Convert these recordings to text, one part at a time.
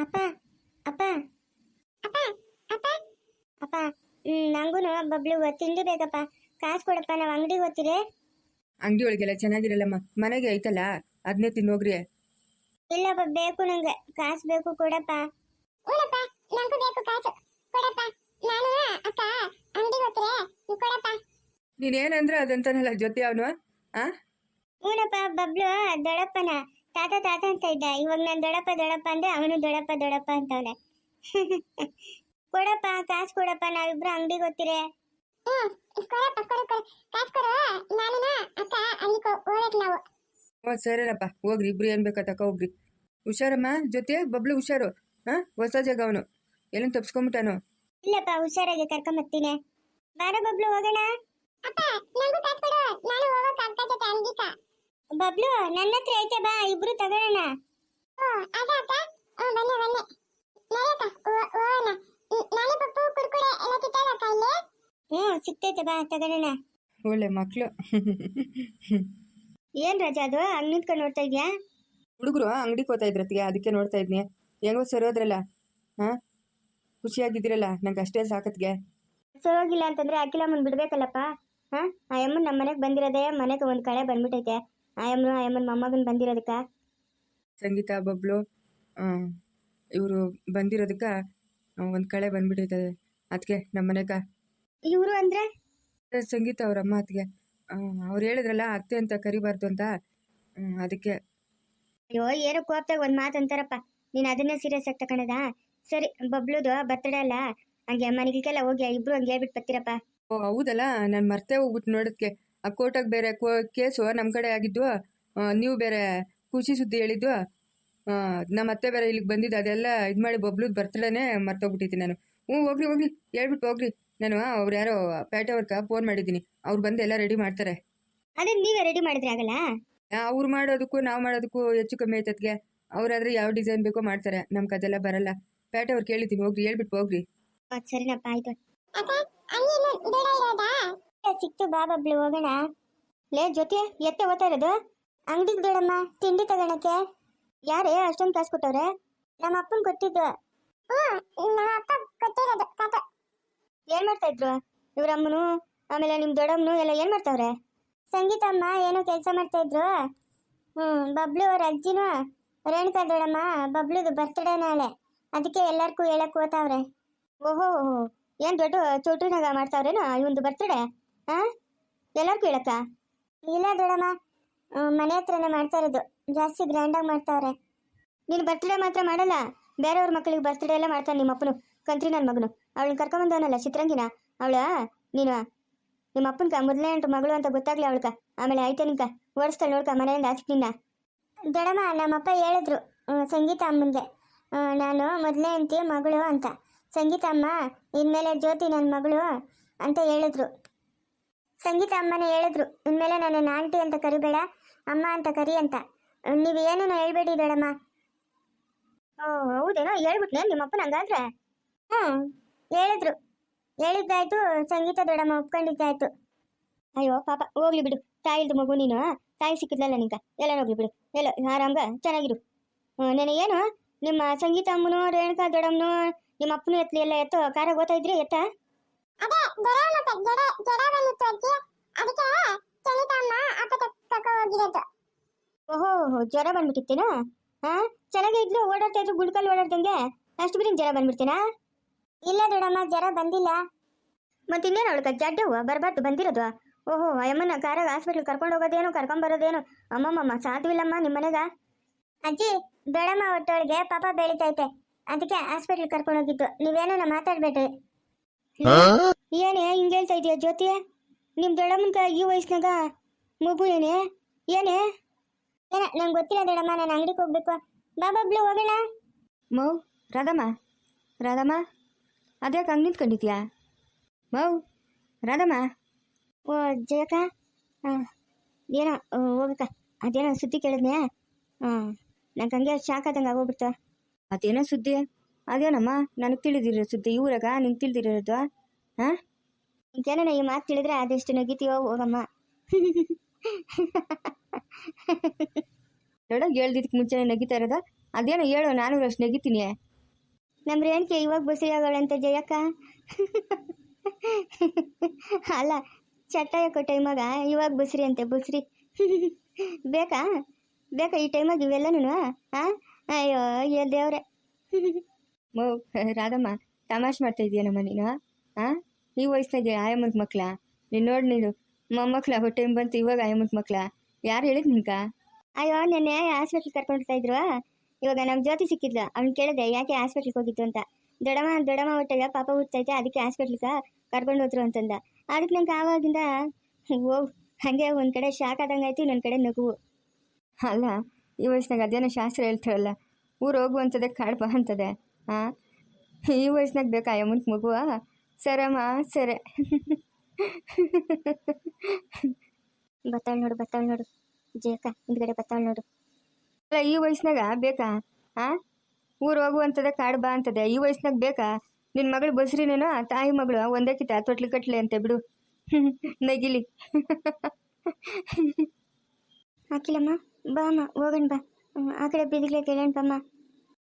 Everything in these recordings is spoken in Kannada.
ಅಪ್ಪ ಅಪ್ಪ. ಅಪ್ಪ ಅಪ್ಪ. ಅಪ್ಪ ನಂಗೂ ಬಬ್ಳು ತಿಂಡಿ ಬೇಕಪ್ಪ. ಕಾಸು ಕೊಡಪ್ಪ ನಾವು ಅಂಗಡಿಗೆ ಹೋಗ್ತೀರಿ? ಅಂಗಡಿ ಒಳಗೆಲ್ಲ ಚೆನ್ನಾಗಿರಲ್ಲಮ್ಮ. ಮನೆಗೆ ಐತಲ್ಲ ಅದನ್ನೇ ತಿನ್ನೋಗ್ರಿ. ಇಲ್ಲಪ್ಪ ಬೇಕು ನಂಗೆ. ಕಾಸು ಬೇಕು ಕೊಡಪ್ಪ. ಕೊಡಪ್ಪ ನಂಗೂ ಬೇಕು ಕಾಸು. ಕೊಡಪ್ಪ. ನಾನು ಅಕ್ಕ ಅಂಗಡಿಗೆ ಹೋಗ್ತಾರೆ? ಕೊಡಪ್ಪ. ನೀನೇನಂದ್ರೆ ಅದಂತಾನಲ್ಲ ಜೊತೆ ಅವನು ಆ? ಹ್ಞೂನಪ್ಪ ಬಬ್ಲು ದೊಡ್ಡಪ್ಪನ. ತಾತ ತಾತ ಅಂತ ಇದ್ದ. ಇವಾಗ ನಾನು ದೊಡಪ್ಪ ದೊಡಪ್ಪ ಅಂದ್ರೆ ಅವನು ದೊಡಪ್ಪ ದೊಡಪ್ಪ ಅಂತವನೆ. ಕೊಡಪ್ಪ ಕಾಸು ಕೊಡಪ್ಪ ನಾವಿಬ್ರು ಅಂಗಡಿಗೆ ಹೋಗ್ತೀರಿ ಹ್ಞೂ ಸರಿನಪ್ಪ ಹೋಗ್ರಿ ಇಬ್ರು ಏನು ಬೇಕಾ ತಕ ಹೋಗ್ರಿ. ಹುಷಾರಮ್ಮ ಜೊತೆ ಬಬ್ಲು ಹುಷಾರು. ಹಾಂ ಹೊಸ ಜಾಗ ಅವನು. ಎಲ್ಲ ತಪ್ಸ್ಕೊಂಬಿಟ್ಟಾನು? ಇಲ್ಲಪ್ಪ ಹುಷಾರಾಗಿ ಕರ್ಕೊಂಬರ್ತೀನಿ ಬಾರ ಬಬ್ಲು ಹೋಗೋಣ. ಅಪ್ಪ ನಂಗೂ ಕಾಸು ಕೊಡು ನಾನು ಹೋಗೋಕೆ ಅಕ್ಕ ಜೊತೆ ಅಂಗಡಿಕ ಬಬ್ಲು ನನ್ನ ಹತ್ರ ಐತೆ ಬಾ ಇಬ್ರು ತಗೊಳ್ಳೋಣ ಹ್ಞೂ ಇಲ್ಲಿ? ಸಿಗ್ತೈತೆ ಬಾ ತಗೊಳ್ಳೋಣ ಒಳ್ಳೆ ಮಕ್ಕಳು ಏನ್ ರಜಾ ಅದು? ಹಂಗ್ ನಿಂತ್ಕೊಂಡು ನೋಡ್ತಾ ಇದ್ಯಾ? ಹುಡುಗರು ಅಂಗಡಿಗೆ ಹೋಗ್ತಾ ಇದ್ರತ್ತಿಗೆ ಅದಕ್ಕೆ ನೋಡ್ತಾ ಇದ್ನಿ. ಹೆಂಗೋ ಸರೋದ್ರಲ್ಲ ಹಾಂ ಖುಷಿಯಾಗಿದ್ದೀರಲ್ಲ ನಂಗೆ ಅಷ್ಟೇ ಸಾಕತ್ಗೆ. ಸರೋಗಿಲ್ಲ ಅಂತಂದ್ರೆ ಅಖಿಲಮ್ಮನ್ ಬಿಡ್ಬೇಕಲ್ಲಪ್ಪ. ಹಾ ಆ ಅಮ್ಮನ್ ನಮ್ಮ ಮನೆಗೆ ಬಂದಿರೋದೇ ಮನೆಗೆ ಒಂದು ಕಳೆ ಬಂದ್ಬಿಟ್ಟೈತೆ ಆ ಆಯಮ್ಮನ ಮೊಮ್ಮಗನ ಬಂದಿರೋದಕ್ಕ? ಸಂಗೀತ ಬಬ್ಲು ಇವರು ಬಂದಿರೋದಕ್ಕೆ ಒಂದು ಕಳೆ ಬಂದ್ಬಿಟ್ಟೈತೆ ಅದಕ್ಕೆ ನಮ್ಮ ಮನೆಗೆ. ಇವರು ಅಂದ್ರೆ? ಸಂಗೀತ ಅವ್ರ ಅಮ್ಮ ಅತ್ತಿಗೆ ಅವ್ರು ಹೇಳಿದ್ರಲ್ಲ ಅತ್ತೆ ಅಂತ ಕರಿಬಾರ್ದು ಅಂತ. ಅದಕ್ಕೆ ಅಯ್ಯೋ ಏನೋ ಕೋಪ್ತಾಗ ಒಂದ್ ಮಾತು ಅಂತಾರಪ್ಪ. ನೀನ್ ಅದನ್ನೇ ಸೀರಿಯಸ್ ಆಗಿ ತಕೊಂಡದ ಸರಿ ಬಬ್ಲುದು ಬರ್ತಡೇ ಅಲ್ಲ. ಹಂಗೆ ಮನೆಗೆಲ್ಲ ಹೋಗಿ ಇಬ್ರು ಹಂಗೆ ಹೇಳ್ಬಿಟ್ಟು ಬರ್ತೀರಪ್ಪ. ಓ ಹೌದಲ್ಲ ನಾನು ಮರ್ತೇ ಹೋಗ್ಬಿಟ್ಟು ನೋಡೋದಕ್ಕೆ ಆ ಕೋರ್ಟಾಗೆ ಬೇರೆ ಕೋ ಕೇಸು ನಮ್ಮ ಕಡೆ ಆಗಿದ್ದು ಆ, ನೀವು ಬೇರೆ ಖುಷಿ ಸುದ್ದಿ ಹೇಳಿದ್ದು ನಮ್ಮ ಅತ್ತೆ ಬೇರೆ ಇಲ್ಲಿಗೆ ಬಂದಿದ್ದು ಅದೆಲ್ಲ ಇದು ಮಾಡಿ ಬಬ್ಲುದ್ ಬರ್ತಡೇನೆ ಮರ್ತೋಗ್ಬಿಟ್ಟಿದ್ದೀನಿ ನಾನು. ಹ್ಞೂ ಹೋಗ್ರಿ ಹೋಗ್ರಿ ಹೇಳ್ಬಿಟ್ಟು ಹೋಗ್ರಿ. ನಾನು ಅವ್ರು ಯಾರೋ ಪೇಟೆ ಕ ಫೋನ್ ಮಾಡಿದ್ದೀನಿ. ಅವ್ರು ಬಂದು ಎಲ್ಲ ರೆಡಿ ಮಾಡ್ತಾರೆ. ಅದೇ ನೀವೇ ರೆಡಿ ಮಾಡಿದ್ರೆ ಆಗಲ್ಲ? ಅವ್ರು ಮಾಡೋದಕ್ಕೂ ನಾವು ಮಾಡೋದಕ್ಕೂ ಹೆಚ್ಚು ಕಮ್ಮಿ ಆಯ್ತದ್ಗೆ. ಅವ್ರಾದ್ರೆ ಯಾವ ಡಿಸೈನ್ ಬೇಕೋ ಮಾಡ್ತಾರೆ. ನಮ್ಗೆ ಅದೆಲ್ಲ ಬರಲ್ಲ. ಪೇಟೆ ಅವ್ರು ಕೇಳಿದ್ದೀನಿ ಹೋಗ್ರಿ ಹೇಳ್ಬಿಟ್ಟು ಹೋಗ್ರಿ. ಸರಿನಪ್ಪ ಆಯ್ತು. ಸಿಕ್ತು, ಬಾ ಬಬ್ಲು, ಹೋಗೋಣ. ಲೇ ಜೊತೆ ಎತ್ತೆ ಓದ್ತಾ ಇರೋದು? ಅಂಗಡಿಗೆ ಬೇಡಮ್ಮ, ತಿಂಡಿ ತಗೋಣಕ್ಕೆ ಯಾರೇ, ಅಷ್ಟೊಂದು ಕಾಸು ಕೊಟ್ಟವ್ರೆ? ನಮ್ಮ ಅಪ್ಪನ್ ಕೊಟ್ಟಿದ್ದು. ಏನ್ ಮಾಡ್ತಾ ಇದ್ರು? ಇವ್ರಮ್ಮನು, ಆಮೇಲೆ ನಿಮ್ ದೊಡ್ಡಮ್ಮನು ಎಲ್ಲ ಏನ್ ಮಾಡ್ತಾವ್ರೆ? ಸಂಗೀತ ಅಮ್ಮ ಏನೋ ಕೆಲಸ ಮಾಡ್ತಾ ಇದ್ರು. ಹ್ಮ್, ಬಬ್ಲು ಅವ್ರ ಅಜ್ಜಿನೂ, ರೇಣುಕಾ ದೊಡಮ್ಮ ಬಬ್ಲುದು ಬರ್ತಡೇ ನಾಳೆ. ಅದಕ್ಕೆ ಎಲ್ಲಾರ್ಗು ಹೇಳಕ್ ಹೋತಾವ್ರೆ ಓಹೋ, ಏನ್ ದೊಡ್ಡ ಚೌಟ್ರಿನಾಗ ಮಾಡ್ತಾವ್ರೇನು, ಇವಂದು ಬರ್ತ್ಡೇ ಹಾ ಕೇಳಕ್ಕ ಇಲ್ಲ ದೊಡಮ್ಮ. ಮನೆ ಹತ್ರನೇ ಮಾಡ್ತಾ ಇರೋದು. ಜಾಸ್ತಿ ಗ್ರ್ಯಾಂಡಾಗಿ ಮಾಡ್ತಾವ್ರೆ. ನೀನು ಬರ್ತ್ಡೇ ಮಾತ್ರ ಮಾಡಲ್ಲ? ಬೇರೆಯವ್ರ ಮಕ್ಕಳಿಗೆ ಬರ್ತ್ಡೇ ಎಲ್ಲ ಮಾಡ್ತಾನೆ ನಿಮ್ಮ ಅಪ್ಪನು. ಕಂತ್ರಿ ನನ್ನ ಮಗನು. ಅವಳನ್ನ ಕರ್ಕೊಂಬಂದವನಲ್ಲ, ಚಿತ್ರಂಗಿನ? ಅವಳ? ನೀನು? ನಿಮ್ಮ ಅಪ್ಪನ್ಕ ಮೊದಲನೇ ಅಂಟು ಮಗಳು ಅಂತ ಗೊತ್ತಾಗ್ಲಿ ಅವಳ್ಕ ಆಮೇಲೆ ಆಯ್ತಾ ನಿಂಕ ಓಡಿಸ್ತಾಳೆ ನೋಡ್ಕ, ಮನೆಯಿಂದ ಆಚೆ ನಿನ್ನ. ದೊಡಮ್ಮ, ನಮ್ಮಪ್ಪ ಹೇಳಿದ್ರು ಸಂಗೀತ ಅಮ್ಮನಿಗೆ. ನಾನು ಮೊದಲನೇ ಅಂತಿ ಮಗಳು ಅಂತ. ಸಂಗೀತ ಅಮ್ಮ, ಇನ್ಮೇಲೆ ಜ್ಯೋತಿ ನನ್ನ ಮಗಳು ಅಂತ ಹೇಳಿದ್ರು. ಸಂಗೀತ ಅಮ್ಮನೇ ಹೇಳಿದ್ರು ಇನ್ಮೇಲೆ ನನ್ನ ಆಂಟಿ ಅಂತ ಕರಿಬೇಡ ಅಮ್ಮ ಅಂತ ಕರಿ ಅಂತ. ನೀವು ಏನೇನೋ ಹೇಳ್ಬೇಡಿ ಬೇಡಮ್ಮ ಓ ಹೌದೇನೋ? ಹೇಳ್ಬಿಟ್ನೆ ನಿಮ್ಮ ಅಪ್ಪನ ಹಂಗಾದ್ರೆ ಹ್ಞೂ ಹೇಳಿದ್ರು. ಹೇಳಿದ್ದಾಯ್ತು ಸಂಗೀತ ದೊಡ್ಡಮ್ಮ ಒಪ್ಕೊಂಡಿದ್ದಾಯ್ತು. ಅಯ್ಯೋ ಪಾಪ ಹೋಗ್ಲಿ ಬಿಡು. ತಾಯಿಲ್ದು ಮಗು ನೀನು. ತಾಯಿ ಸಿಕ್ಕಿದ್ಲಲ್ಲ ನಿಂಗೆ. ಎಲ್ಲ ಹೋಗ್ಲಿ ಬಿಡು. ಎಲ್ಲ ಆರಾಮ್ಗ? ಚೆನ್ನಾಗಿರು. ನೆನೆ ಏನು? ನಿಮ್ಮ ಸಂಗೀತ ಅಮ್ಮನು ರೇಣುಕಾ ದೊಡ್ಡಮ್ಮನು ನಿಮ್ಮ ಅಪ್ಪನು ಎತ್ತಲಿ ಎಲ್ಲ ಎತ್ತು ಕಾರ ಓದ್ತಾ ಇದ್ರಿ ಎತ್ತ ಅದೇ ಜ್ವರ ಮತ್ತೆ ಜಡ ಜಡ ಬಂದಿತ್ತು ಅಜ್ಜಿ ಅದಕ್ಕೆ ಚಳಿತ ಅಮ್ಮ ಅಪ್ಪ ತಕೋ ಹೋಗಿರೋದು ಓಹೋ ಜ್ವರ ಬಂದ್ಬಿಟ್ಟಿತ್ತೇನು? ಹಾ? ಚೆನ್ನಾಗೇ ಇದ್ಲು ಓಡಾಡ್ತಾ ಇದ್ರು ಗುಡ್ಕಲ್ ಓಡಾಡ್ದಂಗೆ. ಅಷ್ಟು ಬಿಡಿ ಜ್ವರ ಬಂದ್ಬಿಡ್ತೇನಾ? ಇಲ್ಲ ದೊಡಮ್ಮ ಜ್ವರ ಬಂದಿಲ್ಲ. ಮತ್ತೆ ಇನ್ನೇನು ಅವಳಕ ಜಡ್ಡವು ಬರಬಾರ್ದು ಬಂದಿರೋದು. ಓಹೋ ಅಮ್ಮನ ಕಾರಾಗ ಹಾಸ್ಪಿಟ್ಲ್ ಕರ್ಕೊಂಡು ಹೋಗೋದೇನು ಕರ್ಕೊಂಡ್ ಬರೋದೇನು? ಅಮ್ಮಮ್ಮಮ್ಮ ಸಾಧ್ಯವಿಲ್ಲಮ್ಮ ನಿಮ್ಮ ಮನೆಗ ಅಜ್ಜಿ ಬೇಡಮ್ಮ ಒಟ್ಟೊಳಗೆ ಪಾಪ ಬೆಳಿತೈತೆ. ಅದಕ್ಕೆ ಹಾಸ್ಪಿಟ್ಲ್ ಕರ್ಕೊಂಡು ಹೋಗಿದ್ದು. ನೀವೇನೋ ಮಾತಾಡ್ಬೇಡ್ರಿ. ಏನೇ ಹಿಂಗೆ ಹೇಳ್ತಾ ಇದೀಯ ಜ್ಯೋತಿ? ನಿಮ್ಮ ದೊಡ್ಡಮ್ಮನ ಈ ವಯಸ್ಸಿನಾಗ ಮಗು ಏನೇ? ಏನೇ? ಏನ ನಂಗೆ ಗೊತ್ತಿಲ್ಲ ದೊಡ್ಡಮ್ಮ ನಾನು ಅಂಗಡಿಗೆ ಹೋಗ್ಬೇಕು. ಬಾಬಾಬ್ಲು ಹೋಗೋಣ ಮೌ ರಾಧಮ್ಮ ರಾಧಮ್ಮ ಅದ್ಯಾಕೆ ಹಂಗೆ ನಿಂತ್ಕೊಂಡಿದ್ಯಾ? ಮೌ ರಾಧಮ್ಮ. ಓ ಜಯಕ ಹಾಂ ಏನೋ ಹೋಗಕ್ಕ ಅದೇನೋ ಸುದ್ದಿ ಕೇಳಿದ್ನೆ ಹಾಂ ನಂಗೆ ಹಂಗೆ ಶಾಕ್ ಆದಂಗೆ ಆಗೋಗ್ಬಿಡ್ತು. ಅದೇನೋ ಸುದ್ದಿ? ಅದೇನಮ್ಮ ನನಗೆ ತಿಳಿದಿರೋ ಸುದ್ದಿ ಇವ್ರಾಗ ನಿಂಗೆ ತಿಳಿದಿರೋದು ಹಾಂ ಏನೇನ ಈ ಮಾತು ತಿಳಿದ್ರೆ ಅದೆಷ್ಟು ನಗಿತೀಯೋ ಹೋಗಮ್ಮ. ನೋಡ ಹೇಳ್ದಿದ್ದಕ್ಕೆ ಮುಂಚೆ ನಗಿತಾ ಇರೋದ. ಅದೇನೋ ಹೇಳು ನಾನು ಅಷ್ಟು ನೆಗಿತೀನಿ. ನಮ್ಮ ರೇಣಿಕೆ ಇವಾಗ ಬಸ್ರಿ ಆಗೋಳಂತೆ ಜಯಕ್ಕ? ಅಲ್ಲ ಚಟ್ಟ ಯಾಕೋ ಟೈಮಾಗ ಇವಾಗ ಬಸ್ರಿ ಅಂತೆ ಬಸ್ರಿ. ಬೇಕಾ? ಬೇಕಾ ಈ ಟೈಮಾಗ ಇವೆಲ್ಲನೂ ಹಾಂ ಅಯ್ಯೋ ಏ ದೇವ್ರೆ. ಓ ರಾಧಮ್ಮ ತಮಾಷೆ ಮಾಡ್ತಾ ಇದೀಯನಮ್ಮ ನೀನು ಹಾಂ ಈ ವಯಸ್ಸಿನಾಗೆ ಆಯಮ್ಮನ ಮಕ್ಳ ನೀನು ನೋಡಿ ನೀನು. ಮೊಮ್ಮಕ್ಳ ಹೊಟ್ಟೆ ಬಂತು ಇವಾಗ ಆಯಮ್ಮನ ಮಕ್ಳ. ಯಾರು ಹೇಳಿದ್ ನಿನ್ಕ? ಅಯ್ಯೋ ನೆನ್ನೆ ಹಾಸ್ಪಿಟ್ಲ್ ಕರ್ಕೊಂಡ್ತಾ ಇದ್ರು ಇವಾಗ ನಮ್ಮ ಜ್ಯೋತಿ ಸಿಕ್ಕಿದ್ಲು. ಅವ್ನು ಕೇಳಿದೆ ಯಾಕೆ ಹಾಸ್ಪಿಟ್ಲಿಗೆ ಹೋಗಿತ್ತು ಅಂತ. ದೊಡಮ್ಮ ದೊಡಮ್ಮ ಹೊಟ್ಟೆಗೆ ಪಾಪ ಹುಟ್ಟೈತೆ ಅದಕ್ಕೆ ಹಾಸ್ಪಿಟ್ಲಿಗೆ ಕರ್ಕೊಂಡು ಹೋದ್ರು ಅಂತಂದ. ಅದಕ್ಕೆ ನಂಗೆ ಆವಾಗಿಂದ ಓ ಹಾಗೆ ಒಂದು ಕಡೆ ಶಾಕ್ ಆದಂಗೆ ಆಯ್ತು ಇನ್ನೊಂದು ಕಡೆ ನಗುವು. ಅಲ್ಲ ಈ ವಯಸ್ಸಿನಾಗ ಅದೇನೋ ಶಾಸ್ತ್ರ ಹೇಳ್ತೇವಲ್ಲ ಊರು ಹೋಗುವಂಥದ್ದೇ ಕಾಡು ಬಾ ಅಂತದೆ ಹಾಂ ಈ ವಯಸ್ಸಿನಾಗ ಬೇಕಾ ಅಮ್ಮನ ಮಗುವ? ಸರಮ್ಮ ಸರೆ. ಬತ್ತಾಳ್ ನೋಡು ಬತ್ತಾಳ ನೋಡು. ಜೇಕ ಹಿಂದ್ಗಡೆ ಬತ್ತಾಳ ನೋಡು. ಅಲ್ಲ ಈ ವಯಸ್ಸಿನಾಗ ಬೇಕಾ? ಆ? ಊರು ಹೋಗುವಂಥದ್ದೇ ಕಾಡು ಬಾ ಅಂತದೆ. ಈ ವಯಸ್ಸಿನಾಗ ಬೇಕಾ? ನಿನ್ನ ಮಗಳು ಬಸ್ರಿನೇನೋ ತಾಯಿ ಮಗಳು ಒಂದೇ ಕಿತ ತೊಟ್ಲಿ ಕಟ್ಲಿ ಅಂತೆ ಬಿಡು. ನಗಿಲಿ. ಹಾಕಿಲ್ಲಮ್ಮ ಬಾ ಅಮ್ಮ ಹೋಗೋಣ ಬಾ. ಆ ಕಡೆ ಬೀದಿಗ್ಲೆ ಕೇಳೋಣ ಬಮ್ಮ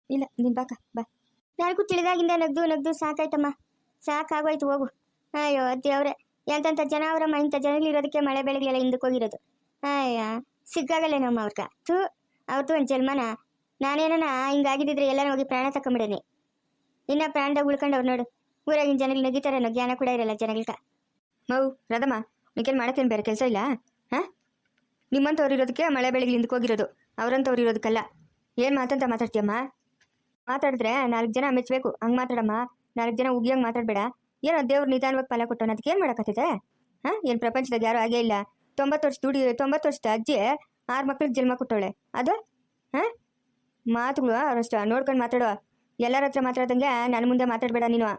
ಇಲ್ಲ ನೀನು ಬಾಕ ಬಾ. ಯಾರಿಗೂ ತಿಳಿದಾಗಿಂದ ನಗ್ದು ನಗ್ದು ಸಾಕಾಯ್ತಮ್ಮ. ಸಾಕಾಗೋಯ್ತು ಹೋಗು. ಅಯ್ಯೋ ದೇವ್ರೆ. ಎಂತೆಂಥ ಜನ ಅವರಮ್ಮ ಇಂಥ ಜನಗಳಿರೋದಕ್ಕೆ ಮಳೆ ಬೆಳಗ್ಲೆಲ್ಲ ಹಿಂದಕ್ಕೆ ಹೋಗಿರೋದು. ಅಯ್ಯ ಸಿಕ್ಕಾಗಲ್ಲೇನಮ್ಮ ಅವ್ರಗ. ಥೂ ಅವ್ರದ್ದು ಒಂದು ಜನ್ಮನ? ನಾನೇನ ಹಿಂಗಾಗಿದ್ದಿದ್ರೆ ಎಲ್ಲಾನು ಹೋಗಿ ಪ್ರಾಣ ತಕೊಂಡ್ಬಿಡೇನೆ ಇನ್ನ ಪ್ರಾಣದಾಗ ಉಳ್ಕೊಂಡವ್ರು ನೋಡು. ಊರಾಗಿನ ಜನಗಳು ನಗಿತಾರೇನೋ ಜ್ಞಾನ ಕೂಡ ಇರಲ್ಲ ಜನಗಳ್ಗ. ಮೌ ರದಮ್ಮ ನಿಕೇನು ಮಾಡತ್ತೇನು ಬೇರೆ ಕೆಲಸ ಇಲ್ಲ? ಹಾಂ? ನಿಮ್ಮಂಥವ್ರು ಇರೋದಕ್ಕೆ ಮಳೆ ಬೆಳಗ್ಗೆ ಹಿಂದಕ್ಕೆ ಹೋಗಿರೋದು. ಅವರಂಥವ್ರು ಇರೋದಕ್ಕಲ್ಲ. ಏನು ಮಾತಂತ ಮಾತಾಡ್ತೀಯಮ್ಮ? ಮಾತಾಡಿದ್ರೆ ನಾಲ್ಕು ಜನ ಮೆಚ್ಚಬೇಕು ಹಂಗೆ ಮಾತಾಡಮ್ಮ. ನಾಲ್ಕು ಜನ ಉಗಿಯಂಗೆ ಮಾತಾಡಬೇಡ. ಏನೋ ದೇವ್ರು ನಿಧಾನವಾಗಿ ಫಲ ಕೊಟ್ಟವನ ಅದಕ್ಕೆ ಏನು ಮಾಡೋಕ್ಕತ್ತಿದೆ ಹಾಂ? ಏನು ಪ್ರಪಂಚದಾಗ ಯಾರೂ ಆಗೇ ಇಲ್ಲ. ತೊಂಬತ್ತು ವರ್ಷ ದುಡಿ, ತೊಂಬತ್ತು ವರ್ಷದ ಅಜ್ಜಿ ಆರು ಮಕ್ಳಿಗೆ ಜನ್ಮ ಕೊಟ್ಟವಳೆ. ಅದು? ಹಾಂ? ಮಾತುಗಳು ಅವರಷ್ಟು ನೋಡ್ಕೊಂಡು ಮಾತಾಡೋ ಎಲ್ಲರ ಹತ್ರ ಮಾತಾಡ್ದಂಗೆ ನನ್ನ ಮುಂದೆ ಮಾತಾಡಬೇಡ ನೀನು.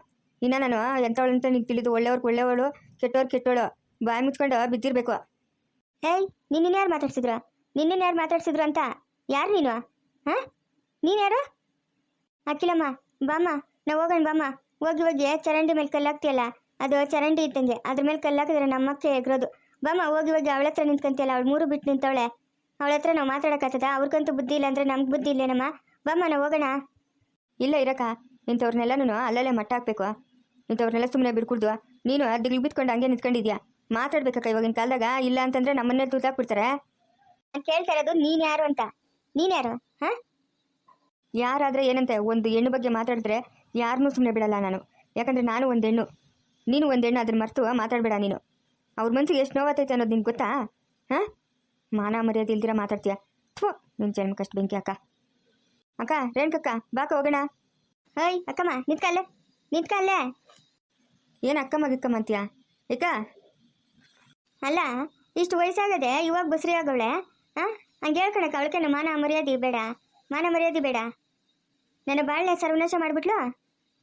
ಇನ್ನ ನಾನು ಎಂಥವಳು ಅಂತ ನಿಂಗೆ ತಿಳಿದು ಒಳ್ಳೆಯವ್ರಿಗೆ ಒಳ್ಳೆಯವಳು ಕೆಟ್ಟವ್ರು ಕೆಟ್ಟವಳು ಬಾಯಿ ಮುಚ್ಕೊಂಡು ಬಿದ್ದಿರಬೇಕು. ಏಯ್ ನಿನ್ನ ಯಾರು ಮಾತಾಡ್ಸಿದ್ರು? ನಿನ್ನ ಯಾರು ಮಾತಾಡ್ಸಿದ್ರು ಅಂತ? ಯಾರು ನೀನು? ಹಾಂ? ನೀನು ಯಾರು? ಅಕ್ಕಿಲಮ್ಮ ಬಾಮ್ಮ, ನಾವು ಹೋಗೋಣ, ಬಾಮ್ಮ. ಹೋಗಿ ಹೋಗಿ ಚರಂಡಿ ಮೇಲೆ ಕಲ್ಲಾಕ್ತಿಯಲ್ಲ ಅದು ಚರಂಡಿ ಇದ್ದಂಗೆ ಅದ್ರ ಮೇಲೆ ಕಲ್ಲಾಕಿದ್ರೆ ನಮ್ಮಕ್ಕೆ ಎಗ್ರೋದು. ಬಾಮ್ಮ ಹೋಗಿ ಹೋಗಿ ಅವಳ ಹತ್ರ ನಿಂತ್ಕೊಂತಿಯಲ್ಲ ಅವಳು ಮೂರು ಬಿಟ್ಟು ನಿಂತವಳೆ. ಅವಳ ಹತ್ರ ನಾವು ಮಾತಾಡೋಕ್ಕಾಗ್ತದ? ಅವ್ರಿಗಂತೂ ಬುದ್ಧಿ ಇಲ್ಲ ಅಂದ್ರೆ ನಮ್ಗೆ ಬುದ್ಧಿ ಇಲ್ಲೇನಮ್ಮ? ಬಾಮ್ಮನ ನಾವು ಹೋಗೋಣ. ಇಲ್ಲ ಇರಕ್ಕ ಇಂಥವ್ರನ್ನೆಲ್ಲನೂ ಅಲ್ಲಲ್ಲೇ ಮಟ್ಟ ಹಾಕ್ಬೇಕು. ಇಂಥವ್ರನ್ನೆಲ್ಲ ಸುಮ್ಮನೆ ಬಿಡ್ಕೊಡ್ದು. ನೀನು ದಿಗ್ಲು ಬಿತ್ಕೊಂಡು ಹಂಗೆ ನಿಂತ್ಕೊಂಡಿದ್ಯಾ? ಮಾತಾಡ್ಬೇಕಕ್ಕ ಇವಾಗಿನ ಕಾಲದಾಗ ಇಲ್ಲ ಅಂತಂದ್ರೆ ನಮ್ಮನ್ನೇ ತೂತಾಕ್ಬಿಡ್ತಾರೆ ನಾನು ಕೇಳ್ತಾ ಇರೋದು ನೀನು ಯಾರು ಅಂತ? ನೀನು ಯಾರು? ಹಾ? ಯಾರಾದ್ರೆ ಏನಂತೆ ಒಂದು ಹೆಣ್ಣು ಬಗ್ಗೆ ಮಾತಾಡಿದ್ರೆ ಯಾರನ್ನೂ ಸುಮ್ಮನೆ ಬಿಡಲ್ಲ ನಾನು. ಯಾಕಂದರೆ ನಾನು ಒಂದು ಹೆಣ್ಣು. ನೀನು ಒಂದು ಹೆಣ್ಣು ಅದನ್ನ ಮರ್ತು ಮಾತಾಡಬೇಡ ನೀನು. ಅವ್ರ ಮನಸ್ಸಿಗೆ ಎಷ್ಟು ನೋವಾತೈತೆ ಅನ್ನೋದು ನಿಂಗೆ ಗೊತ್ತಾ? ಹಾಂ? ಮಾನ ಮರ್ಯಾದೆ ಇಲ್ದಿರ ಮಾತಾಡ್ತೀಯ? ಥೂ ನಿನ್ನ ಕಷ್ಟ ಬೆಂಕಿ ಅಕ್ಕ. ಅಕ್ಕ, ರೇಣುಕಕ್ಕ, ಬಾಕ ಹೋಗೋಣ. ಹೇಯ್ ಅಕ್ಕಮ್ಮ ನಿಂತ್ಕಲ್ಲೇ ನಿಂತ್ಕಲ್ಲೇ ಏನು ಅಕ್ಕಮ್ಮ ಗಿಕ್ಕಮ್ಮ ಅಂತೀಯ? ಏಕ? ಅಲ್ಲ, ಇಷ್ಟು ವಯಸ್ಸಾಗದೆ ಇವಾಗ ಬಸ್ರಿ ಆಗವಳೆ ಹಾಂ? ಹಂಗೆ ಹೇಳ್ಕೊಳಕ್ಕೆ ಅವಳಕ್ಕೆ ಮಾನ ಮರ್ಯಾದೆ ಬೇಡ. ಮಾನ ಮರ್ಯಾದೆ ಬೇಡ. ನನ್ನ ಬಾಳ್ನೆ ಸರ್ವನಾಶ ಮಾಡ್ಬಿಟ್ಲು?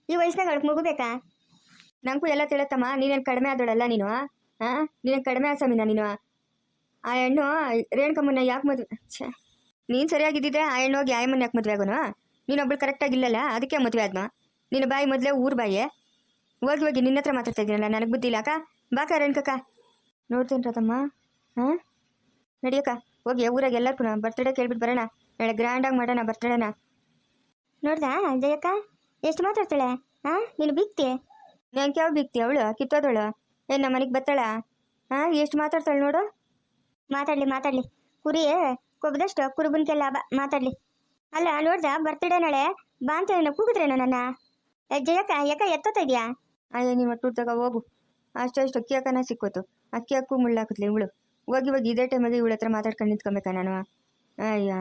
ಈ ವಯಸ್ಸಿನಾಗ ಅವಳಿಗೆ ಮುಗಬೇಕಾ? ಬೇಕಾ ನಂಗೂ ಎಲ್ಲ ತಿಳತ್ತಮ್ಮ, ನೀನೇನು ಕಡಿಮೆ ಆದೋಳಲ್ಲ ನೀನು ಹಾಂ ನೀನೇನು ಕಡಿಮೆ ಆಸಮಿನ ನೀನು? ಆ ಹೆಣ್ಣು ರೇಣುಕಮ್ಮನ ಯಾಕೆ ಮದುವೆ ಛೇ, ನೀನು ಸರಿಯಾಗಿದ್ದಿದ್ರೆ ಆ ಹೆಣ್ಣು ಹೋಗಿ ಆಯಮ್ಮನ ಯಾಕೆ ಮದುವೆ ಆಗೋನು? ನೀನೊಬ್ಳು ಕರೆಕ್ಟಾಗಿಲ್ಲಲ್ಲ ಅದಕ್ಕೆ ಮದುವೆ ಆದ್ನು? ನಿನ್ನ ಬಾಯಿ ಮೊದಲೇ ಊರು ಬಾಯಿ? ಹೋಗಿ ಹೋಗಿ ನಿನ್ನ ಹತ್ರ ಮಾತಾಡ್ತಾ ಇದ್ದೀನಲ್ಲ ನನಗೆ ಬುದ್ಧಿ ಇಲ್ಲ, ಅಕ್ಕ? ಬಾಕ ರೇಣುಕಕ್ಕ. ನೋಡ್ತೀನಿ ರತಮ್ಮ ಹಾಂ ನಡಿಯಕ್ಕ ಹೋಗಿ ಊರಾಗ ಎಲ್ಲರಿಗೂ ಬರ್ತಡೇ ಕೇಳ್ಬಿಟ್ಟು ಬರೋಣ, ನಾಳೆ ಗ್ರ್ಯಾಂಡಾಗಿ ಮಾಡೋಣ ಬರ್ತಡೇನ ನೋಡ್ದಾ ಜಯಕ್ಕ? ಎಷ್ಟು ಮಾತಾಡ್ತಾಳೆ? ಆ ನೀನು ಬಿಕ್ತಿ? ನಂಗೆ ಯಾವ ಬಿಕ್ತಿ ಅವಳು? ಕಿತ್ತೋದವಳು? ಏನು ನಮ್ಮ ಮನೆಗೆ ಬತ್ತಾಳ? ಹಾಂ ಎಷ್ಟು ಮಾತಾಡ್ತಾಳೆ ನೋಡು. ಮಾತಾಡ್ಲಿ ಮಾತಾಡ್ಲಿ. ಕುರಿ ಕೊಬ್ಬದಷ್ಟು ಕುರುಬನ್ಕೆಲ್ಲ ಬ ಮಾತಾಡ್ಲಿ. ಅಲ್ಲ ನೋಡ್ದ ಬರ್ತಡೆ ನಾಳೆ ಬಾ ಅಂತ ಕೂಗಿದ್ರೇನೋ ನನ್ನ? ಜಯಕ್ಕ ಯಾಕ ಎತ್ತೋತಾ ಇದೆಯಾ? ಅಯ್ಯ ನೀವು ಒಟ್ಟುಡ್ದಾಗ ಹೋಗು. ಅಷ್ಟು ಅಷ್ಟು ಅಕ್ಕಿ ಹಾಕನ ಸಿಕ್ಕೋತು. ಅಕ್ಕಿ ಹಾಕು ಮುಳ್ಳಾಕತ್ಲಿ ಇವಳು. ಹೋಗಿ ಹೋಗಿ ಇದೇ ಟೈಮಲ್ಲಿ ಇವಳ ಹತ್ರ ಮಾತಾಡ್ಕೊಂಡು ನಿಂತ್ಕೊಬೇಕಾ ನಾನು? ಅಯ್ಯ.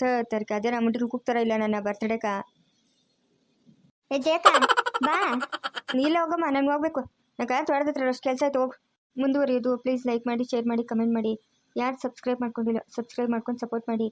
ಥ ತರ್ಕ. ಅದೇ ನಮ್ಮ ಮುಟ್ಟಿಗೆ ಕೂಗ್ತಾರ ಇಲ್ಲ ನನ್ನ ಬರ್ತಡೇಕ ಏ ಜಯಕ್ಕ ಬಾ. ಹೋಗಮ್ಮ ನನ್ಗೆ ಹೋಗ್ಬೇಕು. ನಂಗೆ ತೊಡೆದ ಹತ್ರ ಅಷ್ಟು ಕೆಲಸ ಆಯ್ತು ಹೋಗಿ. ಮುಂದುವರಿಯೋದು ಪ್ಲೀಸ್ ಲೈಕ್ ಮಾಡಿ ಶೇರ್ ಮಾಡಿ ಕಮೆಂಟ್ ಮಾಡಿ. ಯಾರು ಸಬ್ಸ್ಕ್ರೈಬ್ ಮಾಡ್ಕೊಂಡಿಲ್ಲ ಸಬ್ಸ್ಕ್ರೈಬ್ ಮಾಡ್ಕೊಂಡು ಸಪೋರ್ಟ್ ಮಾಡಿ.